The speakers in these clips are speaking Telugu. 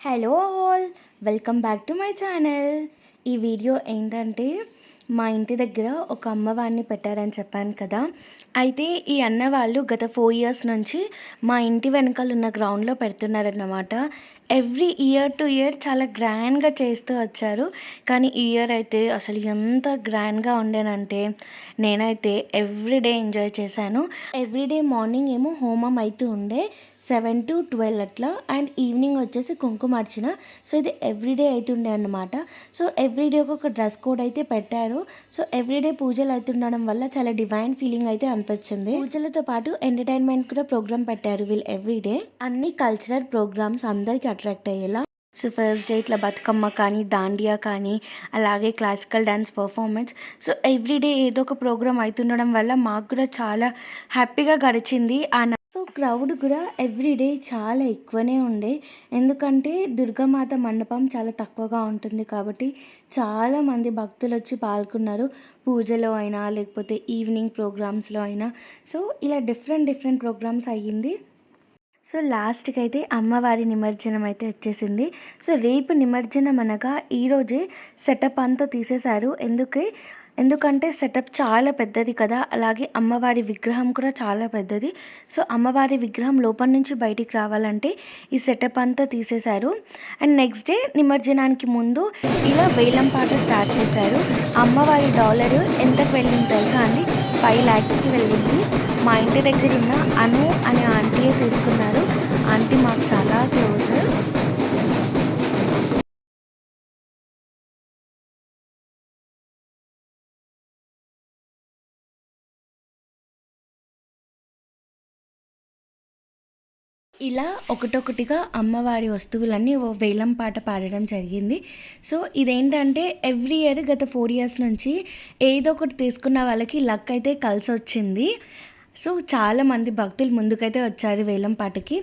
Hello all welcome back to my channel ఈ వీడియో ఏంటంటే మా ఇంటి దగ్గర ఒక అమ్మవారిని పెట్టారని చెప్పాను కదా. అయితే ఈ అన్న వాళ్ళు గత ఫోర్ ఇయర్స్ నుంచి మా ఇంటి వెనకాల ఉన్న గ్రౌండ్లో పెడుతున్నారన్నమాట. ఎవ్రీ ఇయర్ టు ఇయర్ చాలా గ్రాండ్గా చేస్తూ వచ్చారు. కానీ ఈ ఇయర్ అయితే అసలు ఎంత గ్రాండ్గా ఉండేనంటే నేనైతే ఎవ్రీడే ఎంజాయ్ చేశాను. ఎవ్రీడే మార్నింగ్ ఏమో హోమం అయితే ఉండే సెవెన్ టు ట్వెల్వ్ అట్లా. అండ్ ఈవినింగ్ వచ్చేసి కుంకుమార్చన సో ఇది ఎవ్రీడే అవుతుండే అనమాట సో ఎవ్రీడే ఒక డ్రెస్ కోడ్ అయితే పెట్టారు. సో ఎవ్రీడే పూజలు అవుతుండడం వల్ల చాలా డివైన్ ఫీలింగ్ అయితే అనిపించింది. పూజలతో పాటు ఎంటర్టైన్మెంట్ కూడా ప్రోగ్రామ్ పెట్టారు వీళ్ళు ఎవ్రీడే అన్ని కల్చరల్ ప్రోగ్రామ్స్ అందరికీ అట్రాక్ట్ అయ్యేలా. సో ఫస్ట్ డే ఇట్లా బతుకమ్మ కానీ దాండియా కానీ అలాగే classical dance performance so everyday ఏదో ఒక ప్రోగ్రామ్ అవుతుండడం వల్ల మాకు కూడా చాలా హ్యాపీగా గడిచింది. ఆ సో క్రౌడ్ కూడా ఎవ్రీడే చాలా ఎక్కువనే ఉండే. ఎందుకంటే దుర్గామాత మండపం చాలా తక్కువగా ఉంటుంది కాబట్టి చాలామంది భక్తులు వచ్చి పాల్గొన్నారు. పూజలో అయినా లేకపోతే ఈవినింగ్ ప్రోగ్రామ్స్లో అయినా. సో ఇలా డిఫరెంట్ డిఫరెంట్ ప్రోగ్రామ్స్ అయ్యింది. సో లాస్ట్కి అయితే అమ్మవారి నిమజ్జనం అయితే వచ్చేసింది. సో రేపు నిమజ్జనం అనగా ఈరోజే సెటప్ అంతా తీసేశారు. ఎందుకే ఎందుకంటే సెటప్ చాలా పెద్దది కదా అలాగే అమ్మవారి విగ్రహం కూడా చాలా పెద్దది. సో అమ్మవారి విగ్రహం లోపల నుంచి బయటికి రావాలంటే ఈ సెటప్ అంతా తీసేశారు. అండ్ నెక్స్ట్ డే నిమజ్జనానికి ముందు ఇలా వేలం పాట స్టార్ట్ చేశారు. అమ్మవారి డాలర్ ఎంతకు వెళ్ళింది తెలుసా అండి? ఫైవ్ ల్యాక్స్కి వెళ్ళింది. మా ఇంటి దగ్గర ఉన్న అను అనే ఆంటీయే తీసుకున్నారు. ఆంటీ మాకు చాలా క్లోజ్. ఇలా ఒకటొకటిగా అమ్మవారి వస్తువులన్నీ ఓ వేలం పాట పాడడం జరిగింది. సో ఇదేంటంటే ఎవ్రీ ఇయర్ గత ఫోర్ ఇయర్స్ నుంచి ఏదో ఒకటి తీసుకున్న వాళ్ళకి లక్ అయితే కలిసి వచ్చింది సో చాలామంది భక్తులు ముందుకైతే వచ్చారు వేలం పాటకి.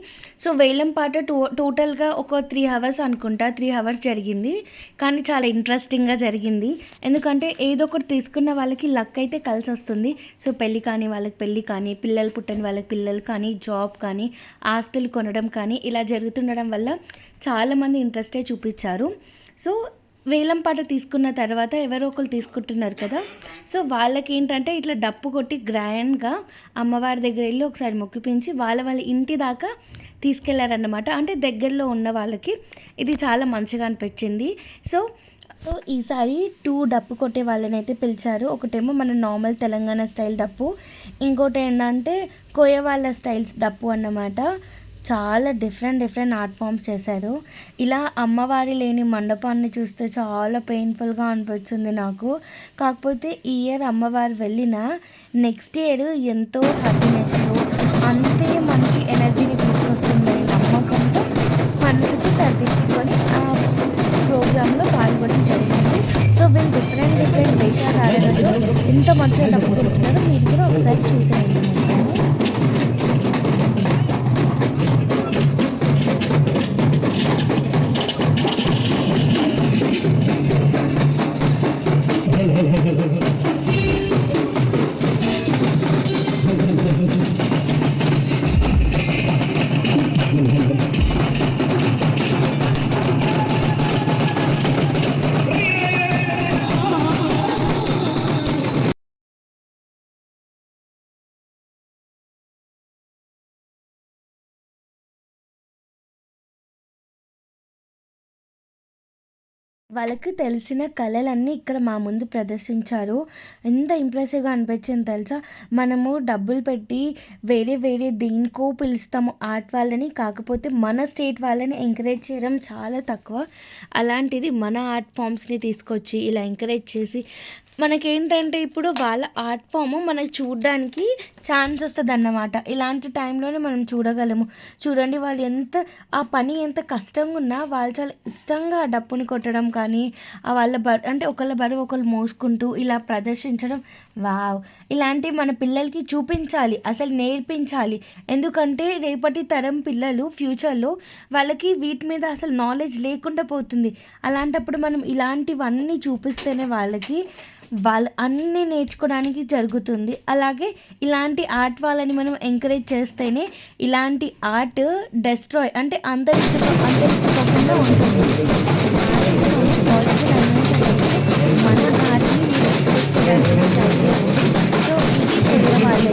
సో వేలం పాట టో టోటల్గా ఒక త్రీ అవర్స్ అనుకుంటా త్రీ అవర్స్ జరిగింది. కానీ చాలా ఇంట్రెస్టింగ్గా జరిగింది. ఎందుకంటే ఏదో ఒకటి తీసుకున్న వాళ్ళకి లక్ అయితే కలిసి వస్తుంది. సో పెళ్ళి కానీ వాళ్ళకి పెళ్ళి కానీ పిల్లలు పుట్టని వాళ్ళకి పిల్లలు కానీ జాబ్ కానీ ఆస్తులు కొనడం కానీ ఇలా జరుగుతుండడం వల్ల చాలామంది ఇంట్రెస్టే చూపించారు. సో వేలం పాట తీసుకున్న తర్వాత ఎవరో ఒకరు తీసుకుంటున్నారు కదా. సో వాళ్ళకి ఏంటంటే ఇట్లా డప్పు కొట్టి గ్రాండ్గా అమ్మవారి దగ్గర వెళ్ళి ఒకసారి మొక్కిపించి వాళ్ళ వాళ్ళ ఇంటి దాకా తీసుకెళ్ళారన్నమాట. అంటే దగ్గరలో ఉన్న వాళ్ళకి ఇది చాలా మంచిగా అనిపించింది. సో ఈసారి టూ డప్పు కొట్టే వాళ్ళని అయితే పిలిచారు. ఒకటేమో మన నార్మల్ తెలంగాణ స్టైల్ డప్పు. ఇంకోటి ఏంటంటే కోయవాళ్ళ స్టైల్స్ డప్పు అన్నమాట. చాలా డిఫరెంట్ డిఫరెంట్ ఆర్ట్ ఫామ్స్ చేశారు. ఇలా అమ్మవారి లేని మండపాన్ని చూస్తే చాలా పెయిన్ఫుల్గా అనిపించింది నాకు. కాకపోతే ఈ ఇయర్ అమ్మవారు వెళ్ళిన నెక్స్ట్ ఇయర్ ఎంతో హ్యాపీనెస్ అంతే మంచి ఎనర్జీని తీసుకొస్తుందని నమ్మకంతో మనసుకి సర్దిద్దుకొని ఆ ప్రోగ్రాంలో పాల్గొనడం జరిగింది. సో వీళ్ళు డిఫరెంట్ డిఫరెంట్ వేషాలు ఎంత మంచిగా డబ్బు కొడుతున్నారో మీరు కూడా ఒకసారి చూసేయండి. వాళ్ళకి తెలిసిన కళలన్నీ ఇక్కడ మా ముందు ప్రదర్శించారు. ఎంత ఇంప్రెసివ్గా అనిపించింది తెలుసా? మనము డబ్బులు పెట్టి వేరే వేరే దేనికో పిలుస్తాము. ఆర్ట్ వాళ్ళని కాకపోతే మన స్టేట్ వాళ్ళని ఎంకరేజ్ చేయడం చాలా తక్కువ. అలాంటిది మన ఆర్ట్ ఫామ్స్ని తీసుకొచ్చి ఇలా ఎంకరేజ్ చేసి మనకేంటంటే ఇప్పుడు వాళ్ళ ఆర్ట్ ఫామ్ మనకి చూడడానికి ఛాన్స్ వస్తుంది అన్నమాట ఇలాంటి టైంలోనే మనం చూడగలము. చూడండి వాళ్ళు ఎంత ఆ పని ఎంత కష్టంగా ఉన్నా వాళ్ళు చాలా ఇష్టంగా ఆ డప్పుని కొట్టడం కానీ వాళ్ళ బ అంటే ఒకళ్ళ బరువు ఒకళ్ళు మోసుకుంటూ ఇలా ప్రదర్శించడం వావ్! ఇలాంటివి మన పిల్లలకి చూపించాలి అసలు నేర్పించాలి. ఎందుకంటే రేపటి తరం పిల్లలు ఫ్యూచర్లో వాళ్ళకి వీటి మీద అసలు నాలెడ్జ్ లేకుండా పోతుంది. అలాంటప్పుడు మనం ఇలాంటివన్నీ చూపిస్తేనే వాళ్ళకి వాళ్ళు అన్నీ నేర్చుకోవడానికి జరుగుతుంది. అలాగే ఇలాంటి ఆర్ట్ వాళ్ళని మనం ఎంకరేజ్ చేస్తేనే ఇలాంటి ఆర్ట్ డెస్ట్రాయ్ అంటే అంతరించ అంతరించుకోకుండా ఉంటుంది. la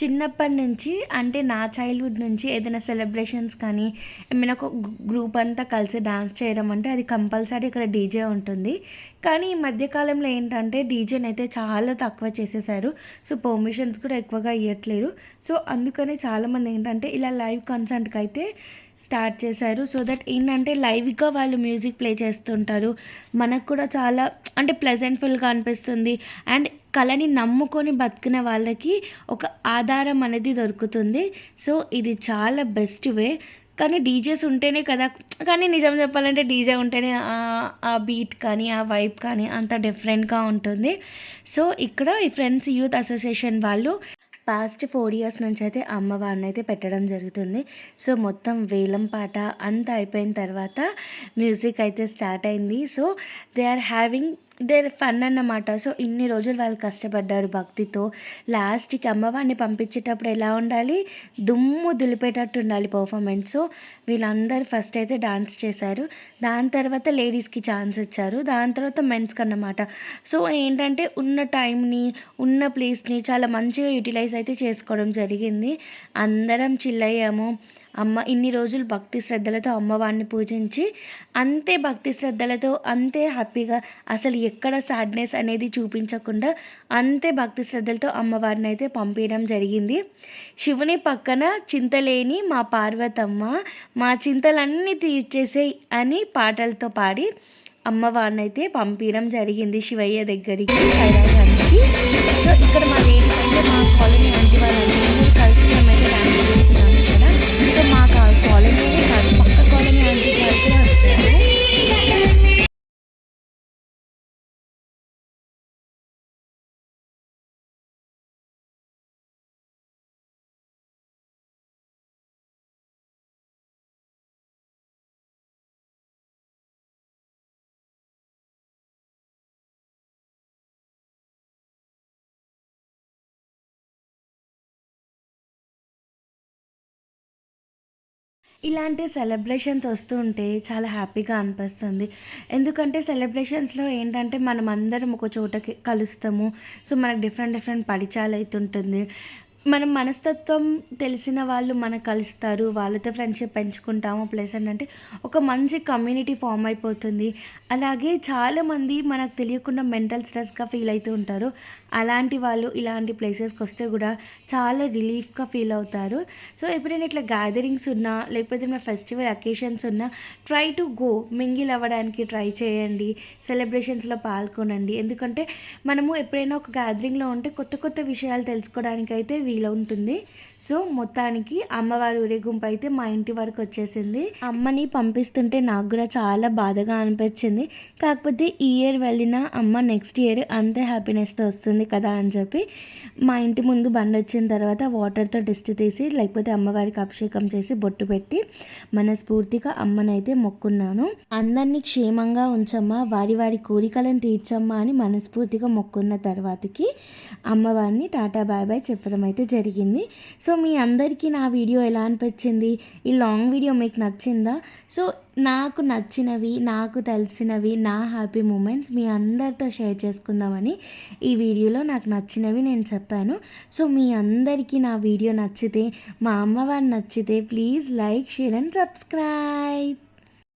చిన్నప్పటి నుంచి అంటే నా చైల్డ్హుడ్ నుంచి ఏదైనా సెలబ్రేషన్స్ కానీ ఏమైనా ఒక గ్రూప్ అంతా కలిసి డాన్స్ చేయడం అంటే అది కంపల్సరీ ఇక్కడ డీజే ఉంటుంది. కానీ ఈ మధ్యకాలంలో ఏంటంటే డీజేని అయితే చాలా తక్కువ చేసేసారు. సో పర్మిషన్స్ కూడా ఎక్కువగా ఇవ్వట్లేరు సో అందుకని చాలామంది ఏంటంటే ఇలా లైవ్ కన్సర్ట్కి అయితే స్టార్ట్ చేశారు. సో దట్ ఏంటంటే లైవ్గా వాళ్ళు మ్యూజిక్ ప్లే చేస్తుంటారు. మనకు కూడా చాలా అంటే ప్లెజెంట్ఫుల్గా అనిపిస్తుంది. అండ్ కళని నమ్ముకొని బతికిన వాళ్ళకి ఒక ఆధారం అనేది దొరుకుతుంది. సో ఇది చాలా బెస్ట్ వే. కానీ డీజేస్ ఉంటేనే కదా కానీ నిజం చెప్పాలంటే డీజే ఉంటేనే ఆ బీట్ కానీ ఆ వైబ్ కానీ అంత డిఫరెంట్గా ఉంటుంది. సో ఇక్కడ ఈ ఫ్రెండ్స్ యూత్ అసోసియేషన్ వాళ్ళు పాస్ట్ ఫోర్ ఇయర్స్ నుంచి అయితే అమ్మవారిని అయితే పెట్టడం జరుగుతుంది. సో మొత్తం వేలం పాట అంతా అయిపోయిన తర్వాత మ్యూజిక్ అయితే స్టార్ట్ అయింది. So they are having their fun అన్నమాట. సో ఇన్ని రోజులు వాళ్ళు కష్టపడ్డారు భక్తితో. లాస్ట్కి అమ్మవారిని పంపించేటప్పుడు ఎలా ఉండాలి? దుమ్ము దులిపేటట్టు ఉండాలి పర్ఫార్మెన్స్ సో వీళ్ళందరూ ఫస్ట్ అయితే డాన్స్ చేశారు. దాని తర్వాత లేడీస్కి ఛాన్స్ ఇచ్చారు. దాని తర్వాత మెన్స్కి అన్నమాట. సో ఏంటంటే ఉన్న టైంని ఉన్న ప్లేస్ని చాలా మంచిగా యూటిలైజ్ అయితే చేసుకోవడం జరిగింది. అందరం చిల్ అయ్యాము. అమ్మ ఇన్ని రోజులు భక్తి శ్రద్ధలతో అమ్మవారిని పూజించి అంతే భక్తి శ్రద్ధలతో అంతే హ్యాపీగా అసలు ఎక్కడ సాడ్నెస్ అనేది చూపించకుండా అంతే భక్తి శ్రద్ధలతో అమ్మవారిని అయితే పంపించడం జరిగింది. శివుని పక్కన చింతలేని మా పార్వతమ్మ మా చింతలన్నీ తీర్చేసే అని పాటలతో పాడి అమ్మవారిని అయితే పంపించడం జరిగింది శివయ్య దగ్గరికి. ఇలాంటి సెలబ్రేషన్స్ వస్తుంటే చాలా హ్యాపీగా అనిపిస్తుంది. ఎందుకంటే సెలబ్రేషన్స్లో ఏంటంటే మనం అందరం ఒక చోటకి కలుస్తాము. సో మనకు డిఫరెంట్ డిఫరెంట్ పరిచయాలు అవుతుంటుంది మనం మనస్తత్వం తెలిసిన వాళ్ళు మనకు కలుస్తారు వాళ్ళతో ఫ్రెండ్షిప్ పెంచుకుంటాము. ప్లస్ ఏంటంటే ఒక మంచి కమ్యూనిటీ ఫామ్ అయిపోతుంది. అలాగే చాలామంది మనకు తెలియకుండా మెంటల్ స్ట్రెస్గా ఫీల్ అవుతూ ఉంటారు. అలాంటి వాళ్ళు ఇలాంటి ప్లేసెస్కి వస్తే కూడా చాలా రిలీఫ్గా ఫీల్ అవుతారు. సో ఎప్పుడైనా ఇట్లా గ్యాదరింగ్స్ ఉన్నా లేకపోతే మన ఫెస్టివల్ అకేషన్స్ ఉన్నా ట్రై టు గో మింగిల్ అవ్వడానికి ట్రై చేయండి. సెలబ్రేషన్స్లో పాల్గొనండి. ఎందుకంటే మనము ఎప్పుడైనా ఒక గ్యాదరింగ్లో ఉంటే కొత్త కొత్త విషయాలు తెలుసుకోవడానికి అయితే వీలు ఉంటుంది. సో మొత్తానికి అమ్మవారి ఊరేగింపు అయితే మా ఇంటి వరకు వచ్చేసింది. అమ్మని పంపిస్తుంటే నాకు కూడా చాలా బాధగా అనిపించింది. కాకపోతే ఈ ఇయర్ వెళ్ళిన అమ్మ నెక్స్ట్ ఇయర్ అంతే హ్యాపీనెస్తో వస్తుంది కదా అని చెప్పి మా ఇంటి ముందు బండి వచ్చిన తర్వాత వాటర్తో డిస్ట్ తీసి లేకపోతే అమ్మవారికి అభిషేకం చేసి బొట్టు పెట్టి మనస్ఫూర్తిగా అమ్మనైతే మొక్కున్నాను. అందరినీ క్షేమంగా ఉంచమ్మా వారి వారి కోరికలను తీర్చమ్మా అని మనస్ఫూర్తిగా మొక్కున్న తర్వాతకి అమ్మవారిని టాటా బాయ్ బాయ్ చెప్పడం అయితే అయితే జరిగింది. సో మీ అందరికీ నా వీడియో ఎలా అనిపించింది? ఈ లాంగ్ వీడియో మీకు నచ్చిందా? సో నాకు నచ్చినవి నాకు తెలిసినవి నా హ్యాపీ మూమెంట్స్ మీ అందరితో షేర్ చేసుకుందామని ఈ వీడియోలో నాకు నచ్చినవి నేను చెప్పాను. సో మీ అందరికీ నా వీడియో నచ్చితే మా అమ్మవారు నచ్చితే please like share and subscribe.